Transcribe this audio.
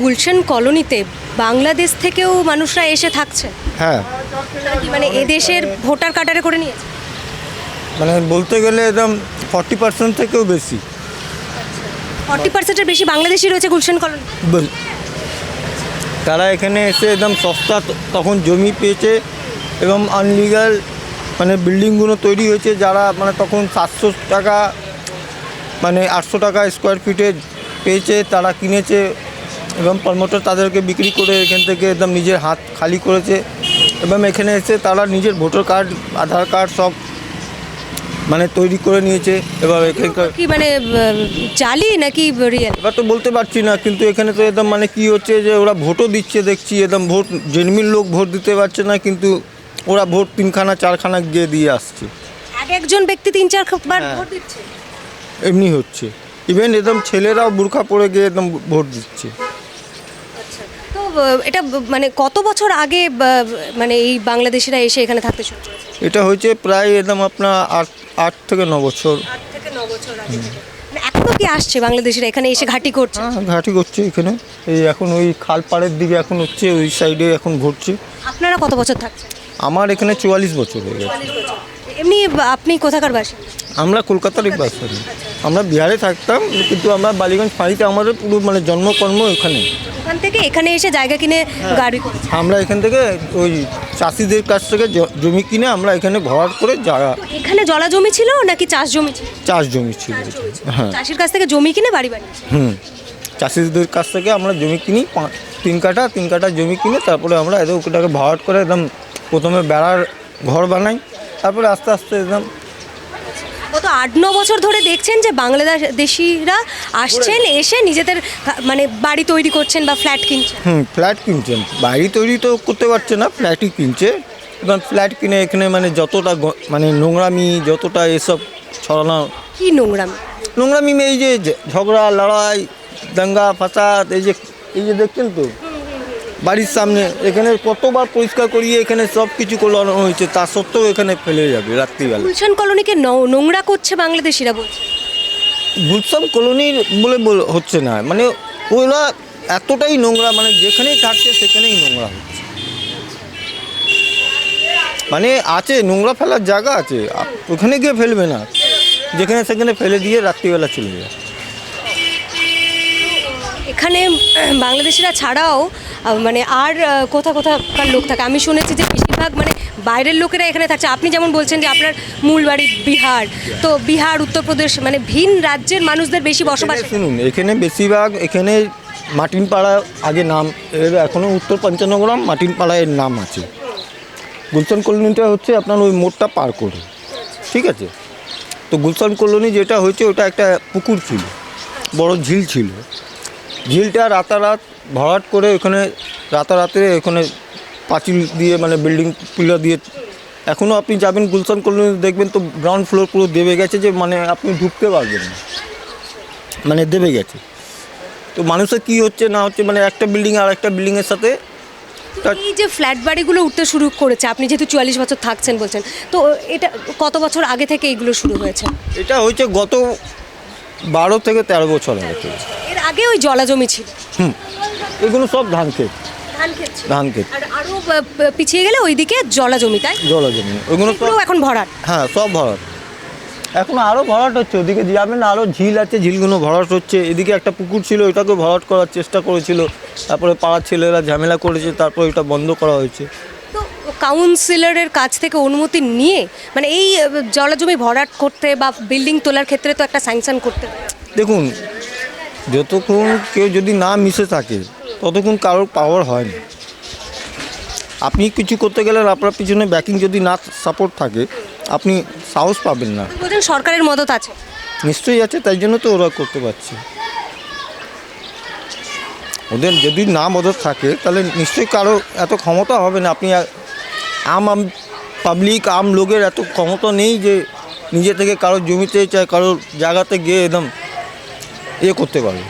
গুলশান কলোনিতে বাংলাদেশ থেকেও মানুষরা এসে থাকছে? হ্যাঁ। মানে এদেশের ভোটার কাটারে করে নিয়েছে? মানে বলতে গেলে একদম ফর্টি পার্সেন্ট থেকেও বেশি। ফর্টি পার্সেন্টের বেশি বাংলাদেশি রয়েছে গুলশান কলোনি? তারা এখানে এসে একদম সস্তা তখন জমি পেয়েছে এবং আনলিগাল মানে বিল্ডিংগুলো তৈরি হয়েছে যারা মানে তখন সাতশো টাকা মানে আটশো টাকা স্কোয়ার ফিটে পেয়েছে তারা কিনেছে। এবং প্রমোটার তাদেরকে বিক্রি করে এখান থেকে একদম নিজের হাত খালি করেছে এবং এখানে এসে তারা নিজের ভোটার কার্ড আধার কার্ড সব মানে তৈরি করে নিয়েছে। এবার এখানকার কি মানে জালি নাকি রিয়েল এবার তো বলতে পারছি না কিন্তু এখানে তো একদম মানে কি হচ্ছে যে ওরা ভোটও দিচ্ছে দেখছি একদম ভোট জেনুইন লোক ভোট দিতে পারছে না কিন্তু ওরা ভোট তিনখানা চারখানা গিয়ে দিয়ে আসছে। এক একজন ব্যক্তি তিন চার বার হ্যাঁ। ভোট দিচ্ছে? এমনি হচ্ছে। ইভেন একদম ছেলেরাও বুর্খা পরে গিয়ে একদম ভোট দিচ্ছে। এটা মানে কত বছর আগে মানে এই বাংলাদেশিরা এসে এখানে থাকতে শুরু করেছে? এটা হয়েছে প্রায় একদম আপনার আট আট থেকে ন বছর। আট থেকে ন বছর আগে। মানে এখনও কি আসছে বাংলাদেশিরা এখানে এসে ঘাঁটি করছে? হ্যাঁ ঘাটি করছে এখানে। এই এখন ওই খাল পাড়ের দিকে এখন হচ্ছে ওই সাইডে এখন ঘুরছে। আপনারা কত বছর থাকছেন? আমার এখানে চুয়াল্লিশ বছর হয়ে গেছে। এমনি আপনি কোথাকার বাসিন্দা আমরা কলকাতারই বাসী। আমরা বিহারে থাকতাম কিন্তু আমরা বালিগঞ্জ ফাঁড়িতে আমাদের পুরো মানে জন্মকর্ম ওখানে। ওখান থেকে এখানে এসে জায়গা কিনে হ্যাঁ। গাড়ি আমরা এখান থেকে ওই চাষিদের কাছ থেকে জমি কিনে আমরা এখানে ভরাট করে জায়গা এখানে জলা জমি ছিল নাকি চাষ জমি ছিল? চাষ জমি ছিল। হ্যাঁ। চাষির কাছ থেকে জমি কিনে বাড়ি বাড়ি? হুম। চাষিদের কাছ থেকে আমরা জমি কিনি তিন কাঠা তিন কাঠা জমি কিনে তারপরে আমরা এদের ওটাকে ভরাট করে একদম প্রথমে বেড়ার ঘর বানাই তারপরে আস্তে আস্তে একদম গত আট ন বছর ধরে দেখছেন যে বাংলাদেশিরা আসছেন এসে নিজেদের মানে বাড়ি তৈরি করছেন বা ফ্ল্যাট কিনছেন? হুম ফ্ল্যাট কিনছেন। বাড়ি তৈরি তো করতে পারছে না ফ্ল্যাটই কিনছে। এবং ফ্ল্যাট কিনে এখানে মানে যতটা মানে নোংরামি যতটা এসব ছড়ানো। কি নোংরাম? নোংরামি এই যে ঝগড়া লড়াই দাঙ্গা ফাসাদ এই যে এই যে দেখছেন তো? বাড়ির সামনে। এখানে কতবার পরিষ্কার করিয়ে এখানে সব কিছু করানো হয়েছে তা সত্ত্বেও এখানে ফেলে যাবে রাত্রিবেলা। গুলশান কলোনিকে নোংরা করছে বাংলাদেশিরা বলছে। গুলশান কলোনির বলে হচ্ছে না। মানে ওরা এতটাই নোংরা মানে যেখানেই থাকছে সেখানেই নোংরা হচ্ছে। মানে আছে নোংরা ফেলার জায়গা আছে ওখানে গিয়ে ফেলবে না। যেখানে সেখানে ফেলে দিয়ে রাত্রিবেলা চলে যায় এখানে বাংলাদেশিরা ছাড়াও মানে আর কোথা কোথাকার লোক থাকে। আমি শুনেছি যে বেশিরভাগ মানে বাইরের লোকেরা এখানে থাকছে। আপনি যেমন বলছেন যে আপনার মূল বাড়ি বিহার তো বিহার উত্তরপ্রদেশ মানে ভিন রাজ্যের মানুষদের বেশি বসবাস। শুনুন এখানে বেশিরভাগ এখানে মাটিনপাড়া আগে নাম এর এখনও উত্তর পঞ্চানগ্রাম মাটিনপাড়া এর নাম আছে। গুলশান কলোনিটা হচ্ছে আপনার ওই মোড়টা পার করে ঠিক আছে? তো গুলশান কলোনি যেটা হয়েছে ওটা একটা পুকুর ছিল বড় ঝিল ছিল। ঝিলটা রাতারাত ভরাট করে ওখানে রাতারাতে ওখানে পাঁচিল দিয়ে মানে বিল্ডিং পিলার দিয়ে এখনও আপনি যাবেন গুলশান কলোনি দেখবেন তো গ্রাউন্ড ফ্লোর পুরো দেবে গেছে যে মানে আপনি ঢুকতে পারবেন না। মানে দেবে গেছে। তো মানুষের কি হচ্ছে না হচ্ছে মানে একটা বিল্ডিং আর একটা বিল্ডিংয়ের সাথে এই যে ফ্ল্যাট বাড়িগুলো উঠতে শুরু করেছে আপনি যেহেতু চুয়াল্লিশ বছর থাকছেন বলছেন তো এটা কত বছর আগে থেকে এগুলো শুরু হয়েছে? এটা হয়েছে গত বারো থেকে তেরো বছর আগে এর আগে ওই জলা জমি ছিল। হুম। এগুলো সব ধান ক্ষেত। ধান ক্ষেত। আর পিছিয়ে গেলে ওইদিকে জলা জমি তাই? জলজমি ওইগুলো সব এখন ভরাট। হ্যাঁ সব ভরাট। এখন আরও ভরাট হচ্ছে। ওদিকে যাবেন আরও ঝিল আছে ঝিলগুলো ভরাট হচ্ছে। এদিকে একটা পুকুর ছিল ওইটাকে ভরাট করার চেষ্টা করেছিল। তারপরে পাড়ার ছেলেরা ঝামেলা করেছে তারপর ওইটা বন্ধ করা হয়েছে। কাউন্সিলরের কাছ থেকে অনুমতি নিয়ে মানে এই আহ, জলা জমি ভরাট করতে বা বিল্ডিং তোলার ক্ষেত্রে তো একটা স্যাংশন করতে। দেখুন যতক্ষণ কেউ যদি না মিশে থাকে ততক্ষণ কারোর পাওয়ার হয় না আপনি কিছু করতে গেলে আপনার পিছনে ব্যাকিং যদি না সাপোর্ট থাকে আপনি সাহস পাবেন না। সরকারের মদত আছে। নিশ্চয়ই আছে তাই জন্য তো ওরা করতে পারছে। ওদের যদি না মদত থাকে তাহলে নিশ্চয়ই কারও এত ক্ষমতা হবে না। আপনি আম আম পাবলিক আম লোকের এত ক্ষমতা নেই যে নিজে থেকে কারোর জমিতে চায় কারোর জায়গাতে গিয়ে একদম ইয়ে করতে পারবে।